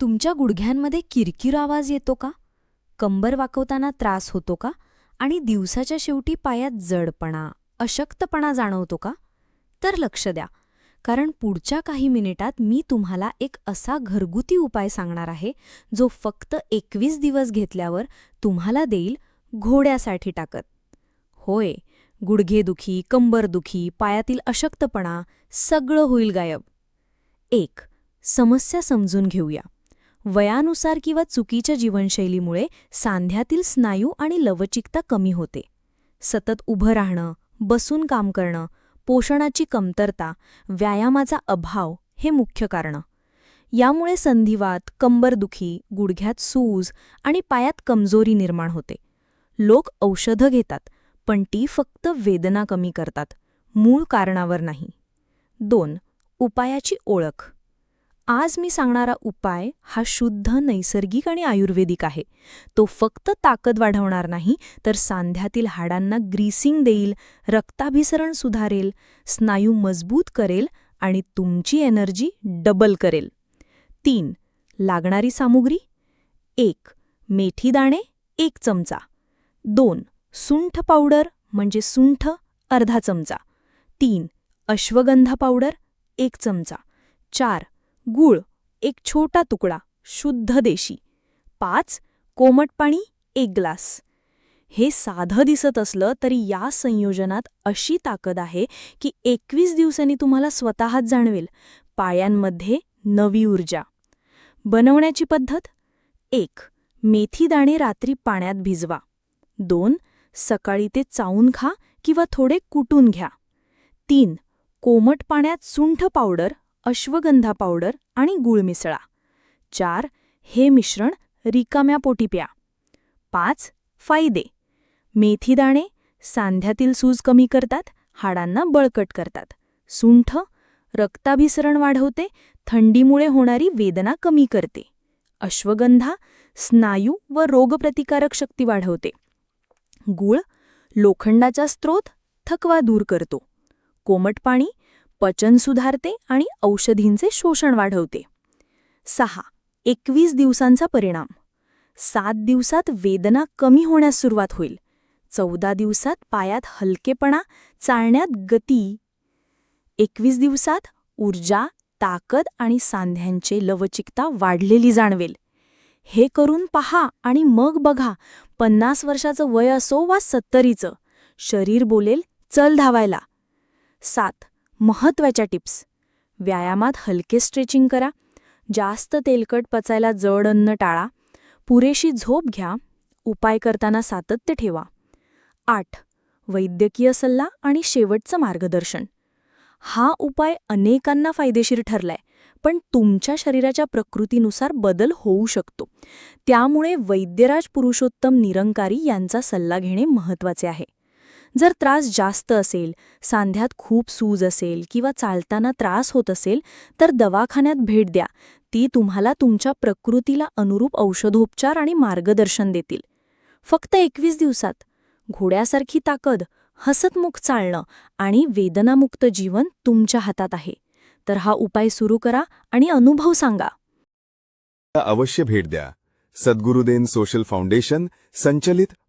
तुमच्या गुडघ्यांमध्ये किरकिर आवाज येतो का? कंबर वाकवताना त्रास होतो का? आणि दिवसाच्या शेवटी पायात जडपणा अशक्तपणा जाणवतो का? तर लक्ष द्या. कारण पुढच्या काही मिनिटात मी तुम्हाला एक असा घरगुती उपाय सांगणार आहे जो फक्त एकवीस दिवस घेतल्यावर तुम्हाला देईल घोड्यासाठी टाकत होय गुडघेदुखी कंबरदुखी पायातील अशक्तपणा सगळं होईल गायब. एक समस्या समजून घेऊया. वयानुसार किंवा चुकीच्या जीवनशैलीमुळे सांध्यातील स्नायू आणि लवचिकता कमी होते. सतत उभं राहणं बसून काम करणं पोषणाची कमतरता व्यायामाचा अभाव हे मुख्य कारणं. यामुळे संधिवात कंबरदुखी गुडघ्यात सूज आणि पायात कमजोरी निर्माण होते. लोक औषधं घेतात पण ती फक्त वेदना कमी करतात मूळ कारणावर नाही. दोन उपायाची ओळख. आज मी सांगणारा उपाय हा शुद्ध नैसर्गिक आणि आयुर्वेदिक आहे. तो फक्त ताकद वाढवणार नाही तर सांध्यातील हाडांना ग्रीसिंग देईल रक्ताभिसरण सुधारेल स्नायू मजबूत करेल आणि तुमची एनर्जी डबल करेल. तीन लागणारी सामुग्री. एक मेथी दाणे एक चमचा. दोन सुंठ पावडर म्हणजे सुंठ अर्धा चमचा. तीन अश्वगंधा पावडर एक चमचा. चार गूळ एक छोटा तुकडा शुद्ध देशी. पाच कोमट पाणी एक ग्लास. हे साधं दिसत असलं तरी या संयोजनात अशी ताकद आहे की एकवीस दिवसांनी तुम्हाला स्वतःच जाणवेल. पायांमध्ये नवी ऊर्जा. बनवण्याची पद्धत? एक मेथी दाणे रात्री पाण्यात भिजवा. दोन सकाळी ते चावून खा किंवा थोडे कुटून घ्या. तीन कोमट पाण्यात सुंठ पावडर अश्वगंधा पावडर आणि गूळ मिसळा. चार हे मिश्रण रिकाम्या पोटी प्या. पाच फायदे. मेथीदाणे सांध्यातील सूज कमी करतात हाडांना बळकट करतात. सुंठ रक्ताभिसरण वाढवते थंडीमुळे होणारी वेदना कमी करते. अश्वगंधा स्नायू व रोगप्रतिकारक शक्ती वाढवते. गूळ लोखंडाचा स्रोत थकवा दूर करतो. कोमट पाणी पचन सुधारते आणि औषधींचे शोषण वाढवते. सहा. एकवीस दिवसांचा परिणाम. सात दिवसात वेदना कमी होण्यास सुरुवात होईल. चौदा दिवसात पायात हलकेपणा चालण्यात गती. एकवीस दिवसात ऊर्जा ताकद आणि सांध्यांचे लवचिकता वाढलेली जाणवेल. हे करून पहा आणि मग बघा पन्नास वर्षाचं वय असो वा सत्तरीचं शरीर बोलेल चल धावायला. सात. महत्त्वाच्या टिप्स. व्यायामात हलके स्ट्रेचिंग करा. जास्त तेलकट पचायला जड अन्न टाळा. पुरेशी झोप घ्या. उपाय करताना सातत्य ठेवा. आठ. वैद्यकीय सल्ला आणि शेवटचं मार्गदर्शन. हा उपाय अनेकांना फायदेशीर ठरलाय पण तुमच्या शरीराच्या प्रकृतीनुसार बदल होऊ शकतो. त्यामुळे वैद्यराज पुरुषोत्तम निरंकारी यांचा सल्ला घेणे महत्त्वाचे आहे. जर त्रास जास्त असेल सांध्यात खूप सूज असेल किंवा चालताना त्रास होत असेल तर दवाखान्यात भेट द्या. ती तुम्हाला तुमच्या प्रकृतीला अनुरूप औषधोपचार आणि मार्गदर्शन देतील. फक्त एकवीस दिवसात. घोड्यासारखी ताकद हसतमुख चालणं आणि वेदनामुक्त जीवन तुमच्या हातात आहे. तर हा उपाय सुरू करा आणि अनुभव सांगा. अवश्य भेट द्या. सद्गुरुदेन सोशल फाउंडेशन संचलित